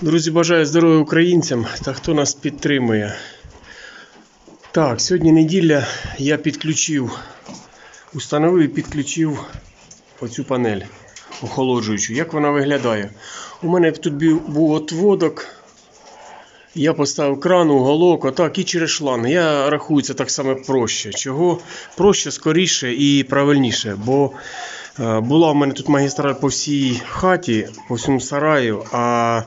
Друзі, бажаю здоров'я українцям та хто нас підтримує. Так, сьогодні неділя я підключив, установив і підключив оцю панель охолоджуючу. Як вона виглядає? У мене тут був отводок. Я поставив кран, уголок, отак і через шланг. Я рахую це так само проще. Чого? Проще, скоріше і правильніше. Бо е, була у мене тут магістраль по всій хаті, по всьому сараю, а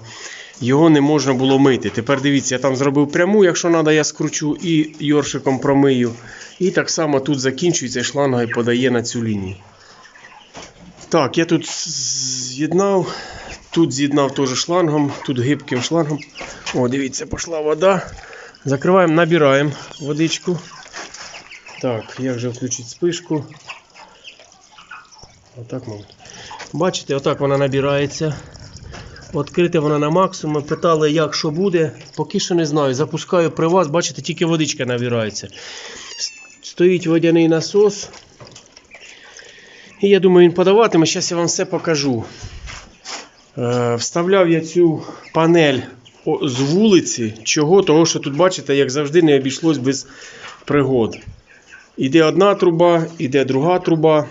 його не можна було мити. Тепер дивіться, я там зробив пряму, якщо треба, я скручу і йоршиком промию. І так само тут закінчується шланга і подає на цю лінію. Так, я тут з'єднав. Тут з'єднав теж шлангом, тут гибким шлангом. О, дивіться, пішла вода. Закриваємо, набираємо водичку. Так, як же включити спишку? Отак, мабуть. Бачите, отак вона набирається. Відкрити вона на максимум. Питали, як що буде. Поки що не знаю. Запускаю при вас, бачите, тільки водичка набирається. Стоїть водяний насос. І я думаю, він подаватиме. Зараз я вам все покажу. Е, Вставляв я цю панель з вулиці. Чого? Того, що тут, бачите, як завжди, не обійшлось без пригод. Іде одна труба, іде друга труба.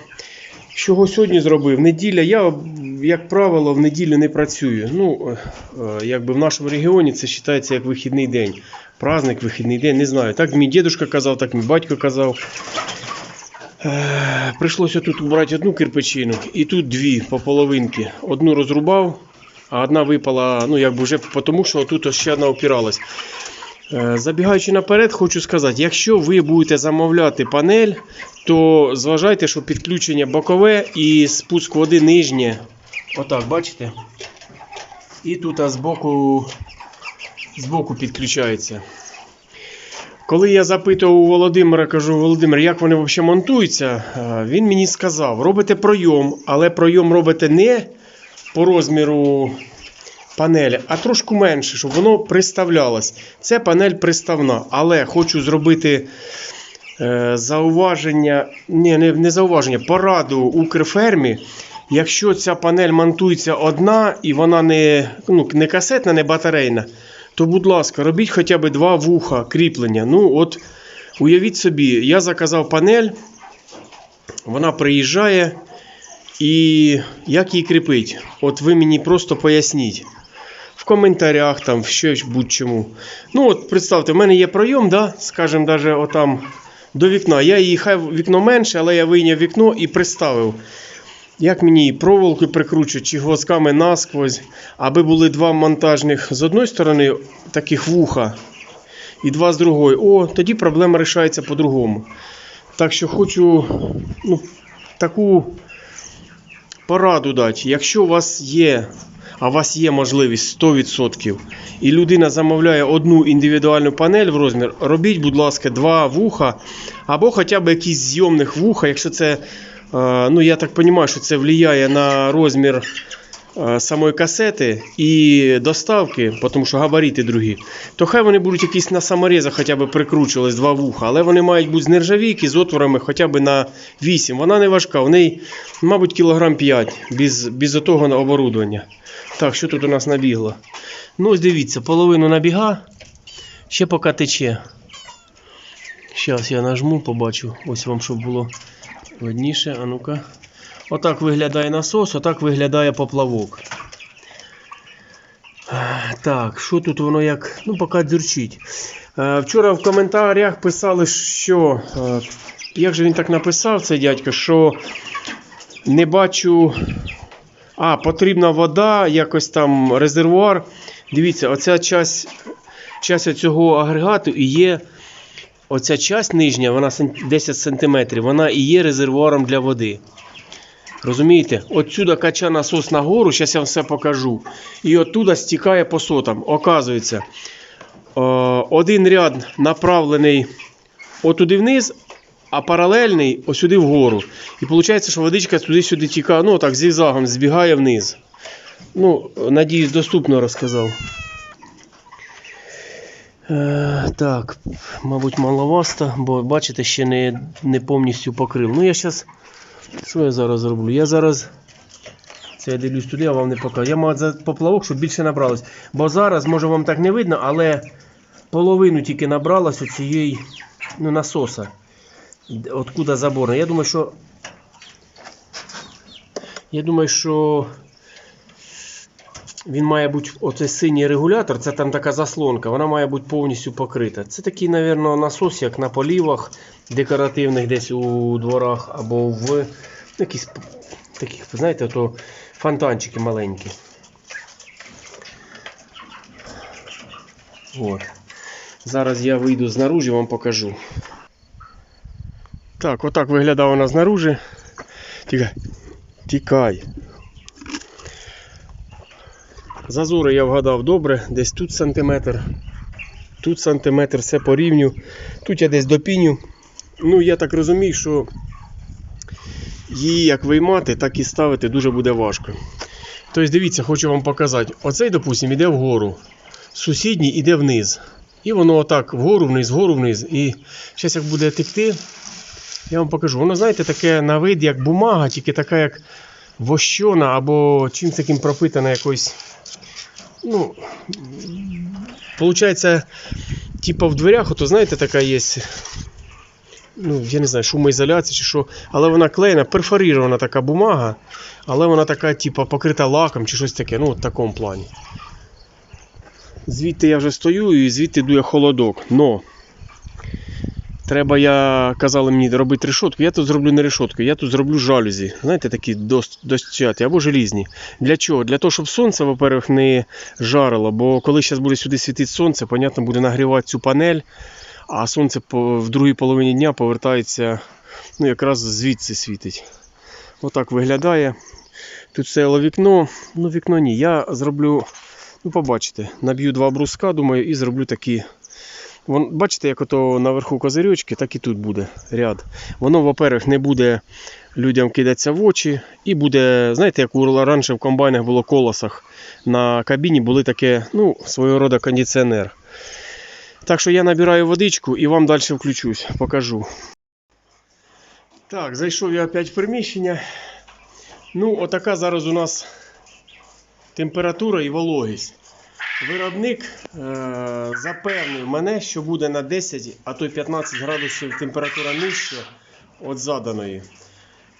Чого сьогодні зробив? Неділя. Я, як правило, в неділю не працюю. Ну, е, е, якби в нашому регіоні це вважається як вихідний день. Праздник, вихідний день, не знаю. Так мій дідусь казав, так мій батько казав. Е, Прийшлося тут убрати одну кирпичину і тут дві по половинки. Одну розрубав, а одна випала, ну якби вже тому, що тут ще одна опіралась. Е, Забігаючи наперед, хочу сказати, якщо ви будете замовляти панель, то зважайте, що підключення бокове і спуск води нижнє. Отак, бачите? І тут а, збоку, збоку підключається. Коли я запитував у Володимира, кажу, Володимир, як вони взагалі монтуються, е, він мені сказав, робите пройом, але пройом робите не по розміру панелі, а трошки менше, щоб воно приставлялось. Це панель приставна, але хочу зробити е, зауваження, ні, не, не зауваження, пораду Укрфермі. Якщо ця панель монтується одна і вона не, ну, не касетна, не батарейна, то, будь ласка, робіть хоча б два вуха кріплення. Ну, от, уявіть собі, я заказав панель, вона приїжджає, і як її кріпить? От ви мені просто поясніть. Коментарях, там, в щось будь-чому. Ну, от представте, в мене є пройом, да, скажімо, даже отам до вікна. Я її хай вікно менше, але я вийняв вікно і приставив. Як мені проволоки прикручувати, чи гвоздками насквозь, аби були два монтажних з одної сторони таких вуха, і два з другої. О, тоді проблема рішається по-другому. Так що хочу ну, таку пораду дати. Якщо у вас є, а у вас є можливість 100%, і людина замовляє одну індивідуальну панель в розмір, робіть, будь ласка, два вуха, або хоча б якісь зйомних вуха, якщо це, е, ну я так розумію, що це впливає на розмір самої касети і доставки, тому що габарити другі, то хай вони будуть якісь на саморезах хоча б прикручувались два вуха, але вони мають бути з нержавійки, з отворами хоча б на 8. Вона не важка, в неї, мабуть, кілограм 5 без, без того оборудовання. Так, що тут у нас набігло? Ну, ось дивіться, половину набіга, ще поки тече. Зараз я нажму, побачу, ось вам щоб було видніше. А ну-ка. Отак виглядає насос, отак виглядає поплавок. Так, що тут воно як. Ну, поки дзюрчить. Е, Вчора в коментарях писали, що. е, Як же він так написав, цей дядько, що не бачу. А, потрібна вода, якось там резервуар. Дивіться, оця часть, часть цього агрегату і є. Оця часть нижня, вона 10 см, вона і є резервуаром для води. Розумієте? Отсюда кача насос нагору, зараз я вам все покажу. І оттуда стікає по сотам. Оказується, е, один ряд направлений отуди вниз, а паралельний осюди вгору. І виходить, що водичка туди-сюди тікає, ну так, зігзагом збігає вниз. Ну, надіюсь, доступно розказав. Е, так, мабуть, маловаста, бо бачите, ще не, не повністю покрив. Ну, я зараз. Що я зараз зроблю? Я зараз Це я дивлюсь туди, а вам не покажу. Я мав за поплавок, щоб більше набралось. Бо зараз, може вам так не видно, але половину тільки набралось оцієї ну, насоса. Откуда заборна. Я думаю, що. Я думаю, що він має бути оцей синій регулятор, це там така заслонка, вона має бути повністю покрита. Це такий, мабуть, насос, як на полівах декоративних десь у дворах або в якісь таких, знаєте, то фонтанчики маленькі. От. Зараз я вийду знаружі, вам покажу. Так, отак виглядає вона знаружі. Тікай. Тікай. Зазори я вгадав добре, десь тут сантиметр, тут сантиметр, все по рівню. Тут я десь допіню. Ну, я так розумію, що її як виймати, так і ставити дуже буде важко. Тобто, дивіться, хочу вам показати. Оцей, допустимо, йде вгору, сусідній йде вниз. І воно отак вгору, вниз, вгору, вниз. І зараз як буде текти, я вам покажу. Воно, знаєте, таке на вид, як бумага, тільки така, як вощона або чимось таким пропитана якоюсь. Ну, Получається, типа в дверях, ото знаєте, така є. Ну, я не знаю, шумоізоляція чи що. Але вона клеєна, перфорірована така бумага, але вона така, типа, покрита лаком чи щось таке, ну, в такому плані. Звідти я вже стою і звідти дує холодок. Но треба, я казали мені робити решетку. Я тут зроблю не решетку, я тут зроблю жалюзі. Знаєте, такі дос- дощаті або желізні. Для чого? Для того, щоб сонце, во-первых, не жарило. Бо коли зараз буде сюди світити сонце, понятно, буде нагрівати цю панель, а сонце в другій половині дня повертається, ну, якраз звідси світить. Отак виглядає. Тут стояло вікно. Ну, вікно ні. Я зроблю, ну, побачите, наб'ю два бруска, думаю, і зроблю такі. Вон, бачите, як ото наверху козирьочки, так і тут буде ряд. Воно, во-первых, не буде людям кидатися в очі, і буде, знаєте, як у раніше в комбайнах було колосах на кабіні були таке, ну, свого роду кондиціонер. Так що я набираю водичку і вам далі включусь, покажу. Так, зайшов я опять в приміщення. Ну, отака зараз у нас температура і вологість. Виробник е- запевнив мене, що буде на 10, а то й 15 градусів температура нижче від заданої.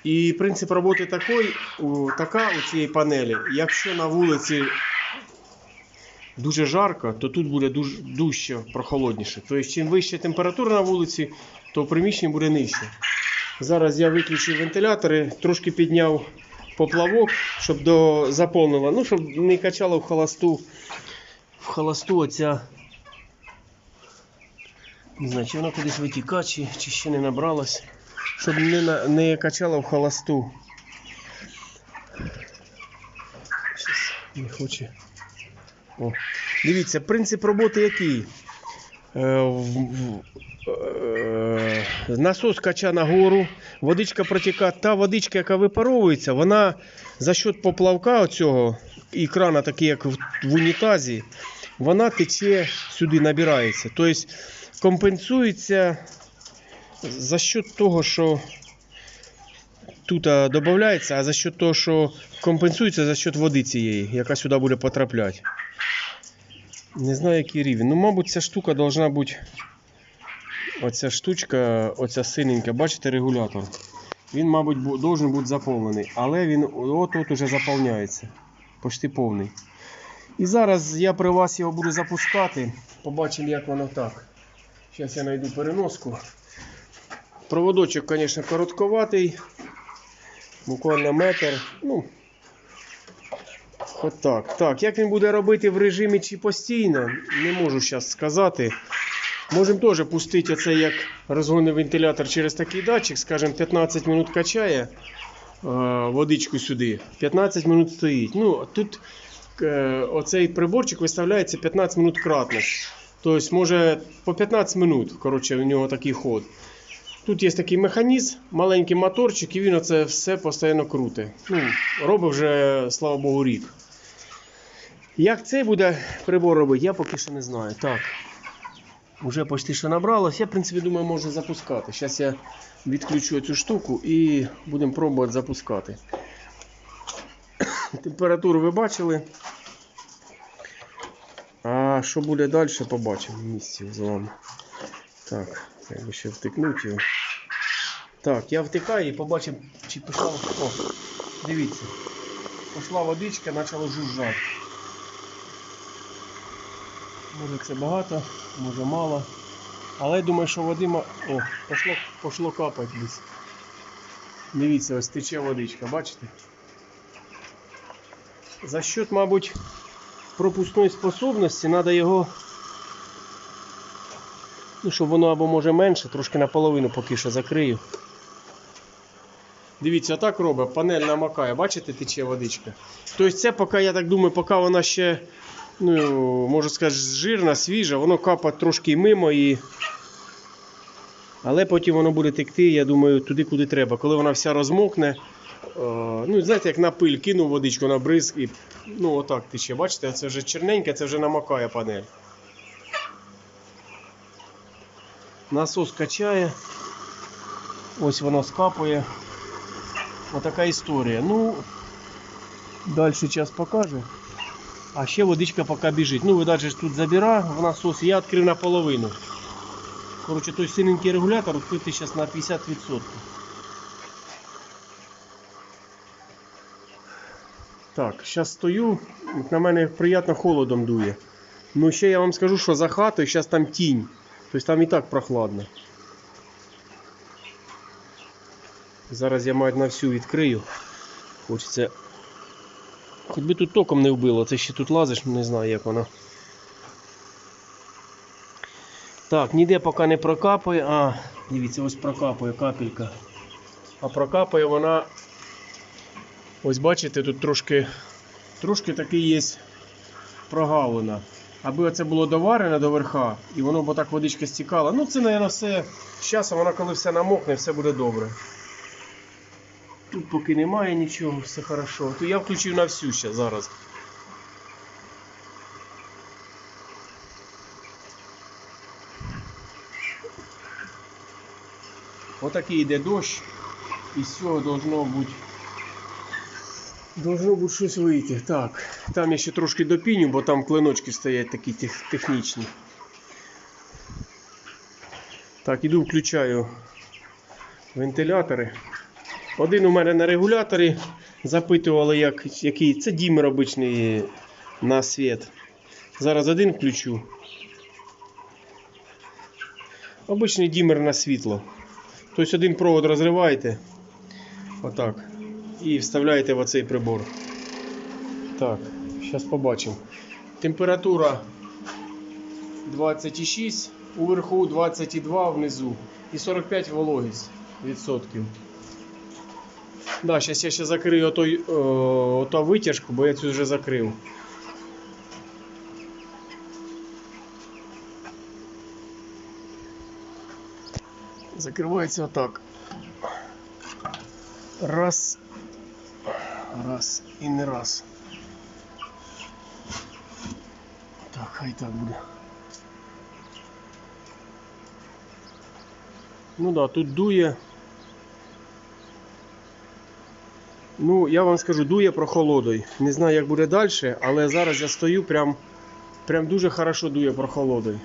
І принцип роботи такий, у, така у цієї панелі. Якщо на вулиці дуже жарко, то тут буде дужче, прохолодніше. Тобто, чим вища температура на вулиці, то в приміщенні буде нижче. Зараз я виключив вентилятори, трошки підняв поплавок, щоб до заповнило, ну, щоб не качало в холосту. В холосту оця. Не знаю, чи вона кудись витікає, чи, чи ще не набралась. Щоб не, не качало в холосту. Щас не хоче. О. Дивіться, принцип роботи який? Е, е, насос кача нагору, водичка протікає. Та водичка, яка випаровується, вона за счет поплавка оцього і крана, такий як в, в унітазі, вона тече сюди, набирається. Тобто компенсується за счет того, що тут додається, а за счет того, що компенсується за счет води цієї, яка сюди буде потрапляти. Не знаю, який рівень. Ну, мабуть, ця штука должна бути. Оця штучка, оця синенька, бачите, регулятор. Він, мабуть, бу- должен бути заповнений. Але він от-от уже заповняється. Почти повний. І зараз я при вас його буду запускати. Побачимо, як воно так. Зараз я знайду переноску. Проводочок, звісно, коротковатий. Буквально метр. Ну, От так. Як він буде робити в режимі чи постійно, не можу зараз сказати. Можемо теж пустити оце як розгонний вентилятор через такий датчик, скажімо, 15 минут качає е, водичку сюди, 15 минут стоїть. Ну, тут е, оцей приборчик виставляється 15 минут кратність. Тобто, може по 15 минут, коротше, у нього такий ход. Тут є такий механізм, маленький моторчик, і він оце все постійно крутить. Ну, робить вже, слава Богу, рік. Як цей буде прибор робити, я поки що не знаю. Так. Уже почти що набралось. Я, в принципі, думаю, можна запускати. Зараз я відключу цю штуку і будемо пробувати запускати. Температуру ви бачили. А що буде далі, побачимо в місці з вами. Так, треба ще втикнути його. Так, я втикаю і побачимо, чи пішла. О, дивіться. Пішла водичка, почало жужжати. Може це багато, може мало. Але я думаю, що води. О, пошло, пошло капати десь. Дивіться, ось тече водичка, бачите? За счет, мабуть, пропускної способності треба його. Ну, щоб воно або може менше, трошки наполовину поки що закрию. Дивіться, отак робить, панель намакає, бачите, тече водичка. Тобто це поки, я так думаю, поки вона ще, ну, можу сказати, жирна, свіжа, воно капає трошки мимо і. Але потім воно буде текти, я думаю, туди, куди треба. Коли вона вся розмокне, е, ну, знаєте, як на пиль кинув водичку на бризк і ну, отак тече. Бачите, це вже черненьке, це вже намакає панель. Насос качає. Ось воно скапує. Отака історія. Ну, далі час покаже. А ще водичка поки біжить. Ну, же ж тут забира в насос, я відкрив наполовину. Коротше, той синенький регулятор відкритий зараз на 50%. Так, зараз стою, от на мене приємно холодом дує. Ну ще я вам скажу, що за хатою зараз там тінь. Тобто там і так прохладно. Зараз я мать на всю відкрию. Хочеться. Хоч би тут током не вбило, це ще тут лазиш, не знаю як воно. Так, ніде поки не прокапує. А, дивіться, ось прокапує капелька. А прокапує вона. Ось бачите, тут трошки трошки такий є прогалина. Аби це було доварене до верха, і воно б так водичка стікала. Ну це, мабуть, все. З часом воно коли все намокне, все буде добре. Тут поки немає нічого, все хорошо. То я включив на всю ще зараз. Отакий йде дощ. І з цього должно бути. Должно бути щось вийти. Так, там я ще трошки допіню, бо там клиночки стоять такі тех- технічні. Так, іду включаю вентилятори. Один у мене на регуляторі. Запитували, як, який. Це дімер обичний на світ. Зараз один включу. Обичний дімер на світло. Тобто один провод розриваєте. Отак. І вставляєте в оцей прибор. Так, зараз побачимо. Температура 26, уверху 22 внизу. І 45 вологість відсотків. Да, зараз я ще закрию отой, о, ото витяжку, бо я цю вже закрив. Закривається отак. Раз. Раз і не раз. Так, хай так буде. Ну да, тут дує. Ну, я вам скажу, дує прохолодою. Не знаю, як буде далі, але зараз я стою прям, прям дуже хорошо дує прохолодою.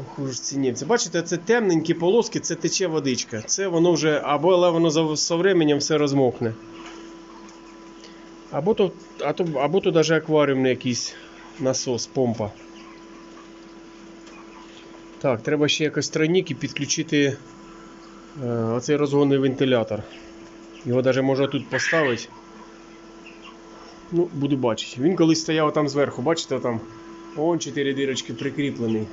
Ох уж ці німці. Бачите, це темненькі полоски, це тече водичка. Це воно вже, або але воно за, со временем все розмокне. Або то, а то, або то навіть акваріумний якийсь насос, помпа. Так, треба ще якось тройник і підключити е, оцей розгонний вентилятор. Його навіть можна тут поставити. Ну, буду бачити. Він колись стояв там зверху, бачите, там он 4 дирочки прикріплений.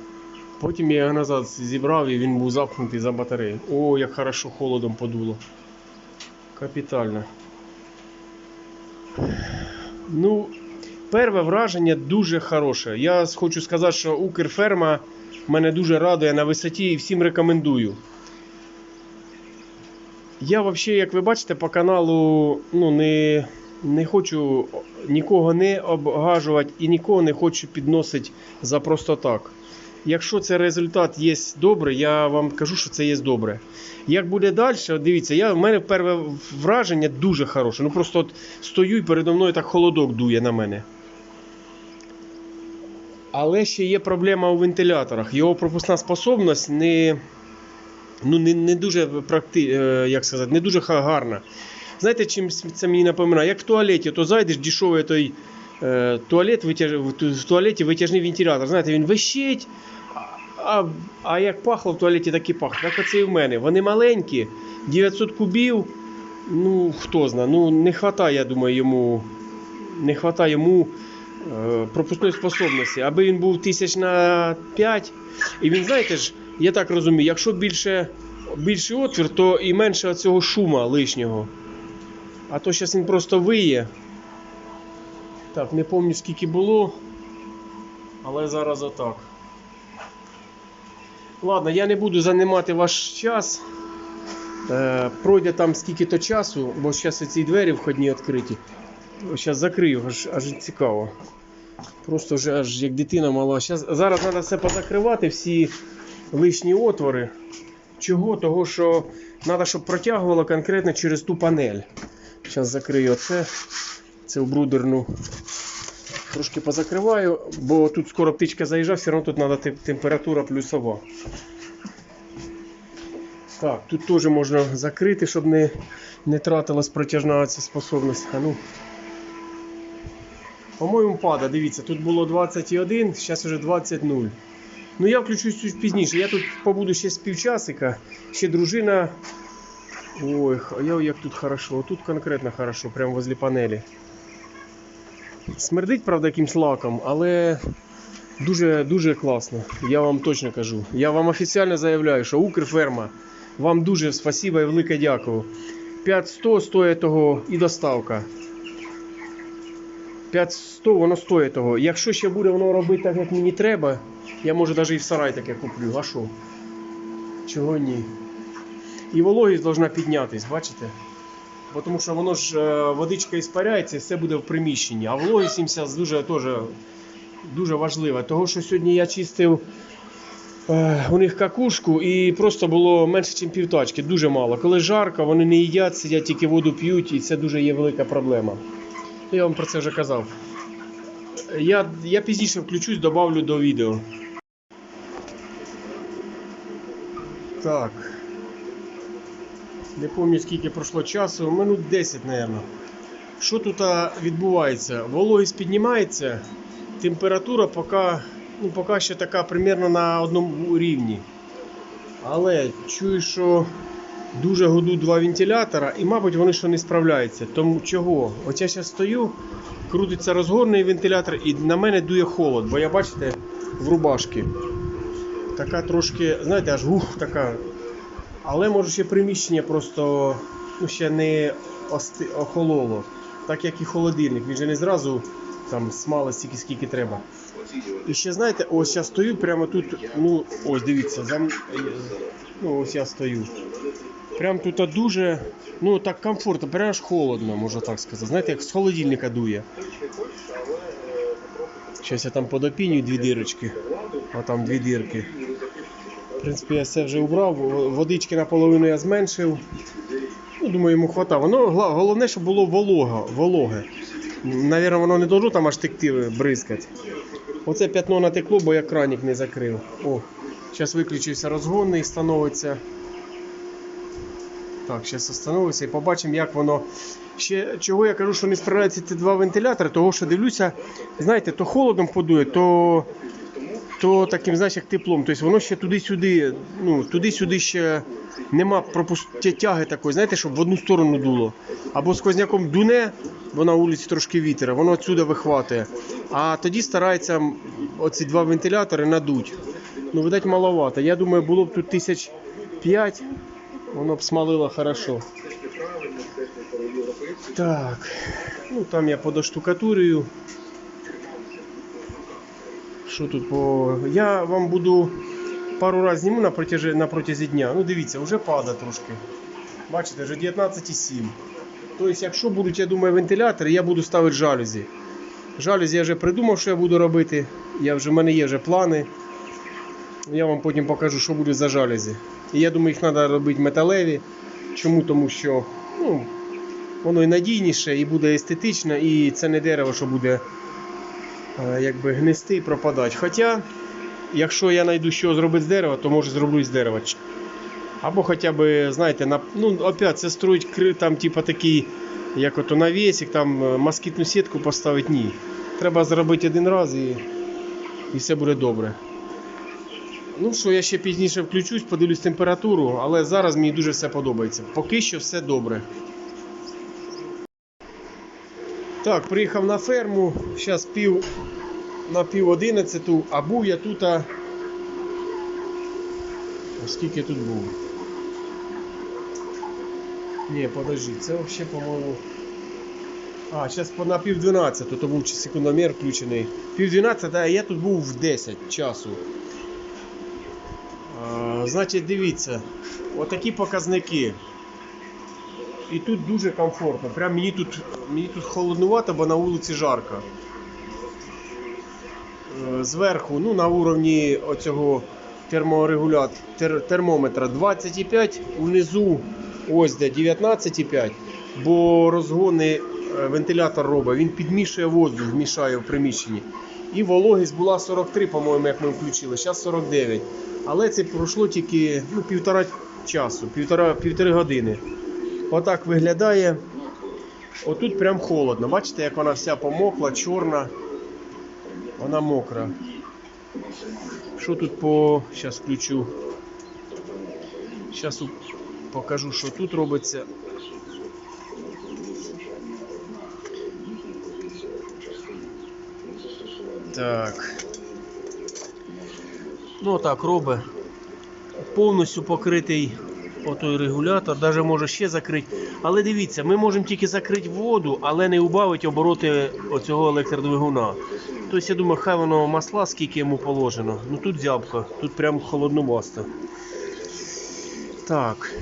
Потім я його назад зібрав і він був запхнутий за батарею. О, як хорошо холодом подуло. Капітально. Ну, перше враження дуже хороше. Я хочу сказати, що Укрферма мене дуже радує на висоті і всім рекомендую. Я взагалі, як ви бачите, по каналу ну, не, не хочу нікого не обгажувати і нікого не хочу підносити за просто так. Якщо це результат є добрий, я вам кажу, що це є добре. Як буде далі, дивіться, я, в мене перше враження дуже хороше. Ну просто от стою і передо мною так холодок дує на мене. Але ще є проблема у вентиляторах. Його пропускна способність не, ну, не, не дуже практи, е, як сказати, не дуже гарна. Знаєте, чим це мені напоминає? Як в туалеті, то зайдеш дешевий той е, туалет, в туалеті витяжний вентилятор. Знаєте, він вищить, а, а як пахло в туалеті, так і пахло. Так оце і в мене. Вони маленькі, 900 кубів. Ну, хто знає, ну не вистачає, я думаю, йому. Не вистачає йому е, пропускної способності. Аби він був тисяч на 5. І він, знаєте ж, я так розумію, якщо більше, більший отвір, то і менше цього шума лишнього. А то зараз він просто виє. Так, не пам'ятаю скільки було. Але зараз отак. Ладно, я не буду займати ваш час. Е, пройде там скільки-то часу, бо зараз ці двері входні відкриті. Зараз закрию, аж, аж цікаво. Просто вже аж як дитина мала. Щас, зараз треба все позакривати, всі лишні отвори. Чого? Того, що треба, щоб протягувало конкретно через ту панель. Зараз закрию оце. Це в брудерну. Трошки позакриваю, бо тут скоро птичка заїжджає, все одно тут треба температура плюсова. Так, тут теж можна закрити, щоб не, не тратилась протяжна ця способність. А ну. По-моєму, пада, дивіться, тут було 21, зараз вже 20.0. Ну я включусь пізніше. Я тут побуду ще з півчасика. Ще дружина. Ой, я як тут хорошо. Тут конкретно хорошо, прямо возле панелі. Смердить, правда, якимсь лаком, але дуже дуже класно. Я вам точно кажу. Я вам офіційно заявляю, що Укрферма. Вам дуже спасибо і велике дякую. 500 стоїть того і доставка. 500 воно стоїть того. Якщо ще буде воно робити так, як мені треба, я може навіть і в сарай таке куплю. А що? Чого ні? І вологість повинна піднятись, бачите? Бо Тому що воно ж е, водичка іспаряється і все буде в приміщенні. А вологість їм зараз дуже, теж, дуже важлива. Того, що сьогодні я чистив е, у них какушку і просто було менше, ніж півтачки, дуже мало. Коли жарко, вони не їдять, сидять тільки воду п'ють, і це дуже є велика проблема. Я вам про це вже казав. Я, я пізніше включусь, добавлю до відео. Так. Не пам'ятаю скільки пройшло часу, минут 10, мабуть. Що тут відбувається? Вологість піднімається, температура поки, ну, поки ще така примерно на одному рівні. Але чую, що дуже гудуть два вентилятора, і, мабуть, вони ще не справляються. Тому чого? От я зараз стою, крутиться розгорний вентилятор, і на мене дує холод, бо я бачите в рубашці. Така трошки, знаєте, аж ух, така. Але може ще приміщення просто ну, ще не ости, охололо. Так як і холодильник, він же не зразу там смали стільки, скільки треба. І ще знаєте, ось я стою прямо тут, ну ось дивіться, зам... ну ось я стою. Прям тут дуже, ну так комфортно, прямо аж холодно, можна так сказати. Знаєте, як з холодильника дує. Зараз я там подопіню дві дирочки, а там дві дирки. В принципі, я все вже убрав, водички наполовину я зменшив. Ну, думаю, йому хватає. Воно гла- головне, щоб було волого, вологе. Навірно, воно не должно там аж текти бризкати. Оце п'ятно натекло, бо я кранік не закрив. О, зараз виключився розгонний, становиться. Так, зараз остановився і побачимо, як воно. Ще чого я кажу, що не справляються ці два вентилятори, того що дивлюся, знаєте, то холодом подує, то, то таким, знаєш, як теплом. Тобто воно ще туди-сюди, ну, туди-сюди ще нема пропуск... тяги такої, знаєте, щоб в одну сторону дуло. Або сквозняком дуне, бо на вулиці трошки вітер, воно відсюди вихватує. А тоді старається оці два вентилятори надуть. Ну, видать, маловато. Я думаю, було б тут тисяч п'ять, воно б смалило хорошо. Так, ну там я подоштукатурюю. Що тут по. Я вам буду пару разів зніму на протязі, на протязі дня. Ну дивіться, вже пада трошки. Бачите, вже 19,7. Тобто, якщо будуть, я думаю, вентилятори, я буду ставити жалюзі. Жалюзі я вже придумав, що я буду робити. Я вже, в мене є вже плани. Я вам потім покажу, що буде за жалюзі. І я думаю, їх треба робити металеві. Чому? Тому що ну, воно і надійніше, і буде естетично, і це не дерево, що буде е, якби гнисти і пропадати. Хоча, якщо я знайду, що зробити з дерева, то може зроблю з дерева. Або хоча б, знаєте, на, ну, опять це строїть там, типа такий, як ото навісик, там е, москітну сітку поставити, ні. Треба зробити один раз і, і все буде добре. Ну що, я ще пізніше включусь, подивлюсь температуру, але зараз мені дуже все подобається. Поки що все добре. Так, приїхав на ферму, зараз пів на пів одинадцяту, а був я тут. А... Скільки тут був? Ні, подожди, це взагалі, по-моєму. А, зараз на пів дванадцяту, то був чи секундомер включений. Пів дванадцята, а я тут був в 10 часу. А, значить, дивіться, отакі показники. І тут дуже комфортно. Прям мені тут, мені тут холоднувато, бо на вулиці жарко. Е, Зверху, ну на уровні оцього терморегулят, тер, термометра 25, внизу ось де 19,5, бо розгони е, вентилятор робить, він підмішує воздух, вмішає в приміщенні. І вологість була 43, по-моєму, як ми включили, зараз 49. Але це пройшло тільки ну, півтора часу, півтора, півтори години. Отак виглядає. Отут прям холодно. Бачите, як вона вся помокла, чорна. Вона мокра. Що тут по. Зараз включу. Зараз покажу, що тут робиться. Так. Ну так робить. Повністю покритий отой регулятор, навіть може ще закрити. Але дивіться, ми можемо тільки закрити воду, але не убавити обороти оцього електродвигуна. Тобто, я думаю, хай воно масла, скільки йому положено. Ну тут зябко, тут прям холодновасто. Так.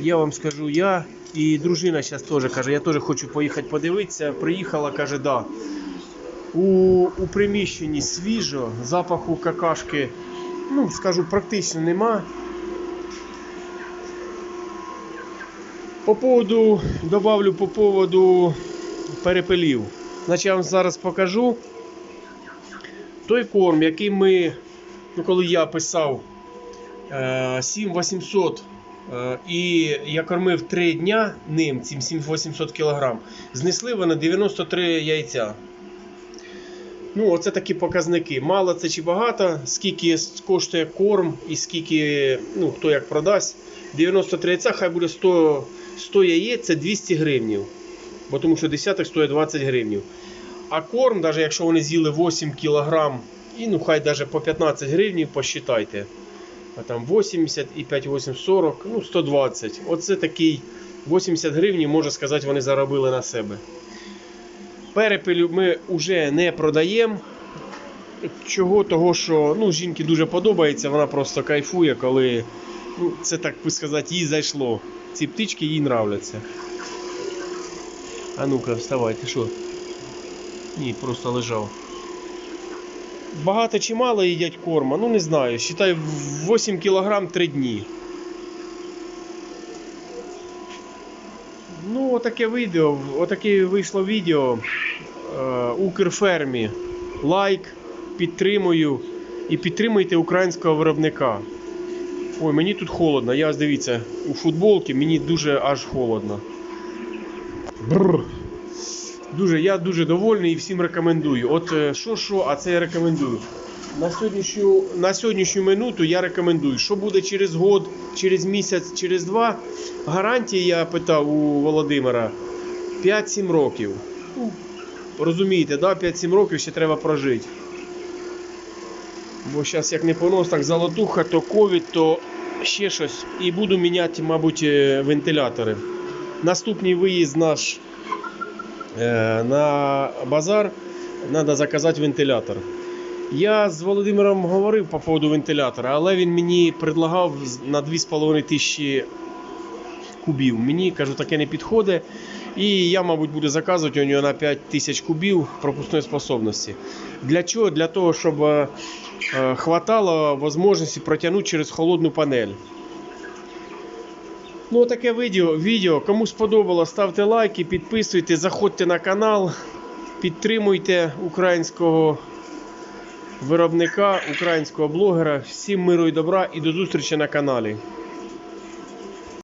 Я вам скажу, я і дружина зараз теж каже, я теж хочу поїхати подивитися. Приїхала, каже, да. У, у приміщенні свіжо, запаху какашки, ну, скажу, практично нема. По поводу, добавлю по поводу перепелів. Значить, я вам зараз покажу той корм, який ми, ну, коли я писав е, 7800 е, і я кормив 3 дня ним, цим 7800 кг, знесли вони 93 яйця. Ну, оце такі показники. Мало це чи багато, скільки коштує корм і скільки, ну, хто як продасть. 93 яйця, хай буде 100, 100 яєць, це 200 гривнів. Бо тому що десяток стоїть 20 гривнів. А корм, навіть якщо вони з'їли 8 кг, і ну хай навіть по 15 гривнів, посчитайте. А там 80 і 5, 8, 40, ну 120. Оце такий 80 гривень, можна сказати, вони заробили на себе. Перепелю ми вже не продаємо. Чого? Того, що ну, жінки дуже подобається, вона просто кайфує, коли ну, це так би сказати, їй зайшло. Ці птички їй нравляться. А ну-ка, вставай, ти що? Ні, просто лежав. Багато чи мало їдять корма? Ну не знаю. Считай 8 кг 3 дні. Ну, отаке відео, отаке вийшло відео е, Укрфермі. Лайк, підтримую і підтримуйте українського виробника. Ой, мені тут холодно. Я дивіться, у футболці мені дуже аж холодно. Бррр. Дуже, я дуже довольний і всім рекомендую. От е, що, що, а це я рекомендую. На сьогоднішню, на сьогоднішню минуту я рекомендую, що буде через год, через місяць, через два. Гарантії я питав у Володимира 5-7 років. Розумієте, да? 5-7 років ще треба прожити. Бо зараз як не понос, так золотуха, то ковід, то ще щось. І буду міняти, мабуть, е, вентилятори. Наступний виїзд наш е, на базар треба заказати вентилятор. Я з Володимиром говорив по поводу вентилятора, але він мені предлагав на 2,5 тисячі кубів. Мені кажу, таке не підходить. І я, мабуть, буду заказувати у нього на 5 тисяч кубів пропускної способності. Для чого? Для того, щоб е, е, хватало можливості протягнути через холодну панель. Ну, таке відео. відео. Кому сподобалось, ставте лайки, підписуйтесь, заходьте на канал, підтримуйте українського виробника, українського блогера. Всім миру і добра і до зустрічі на каналі.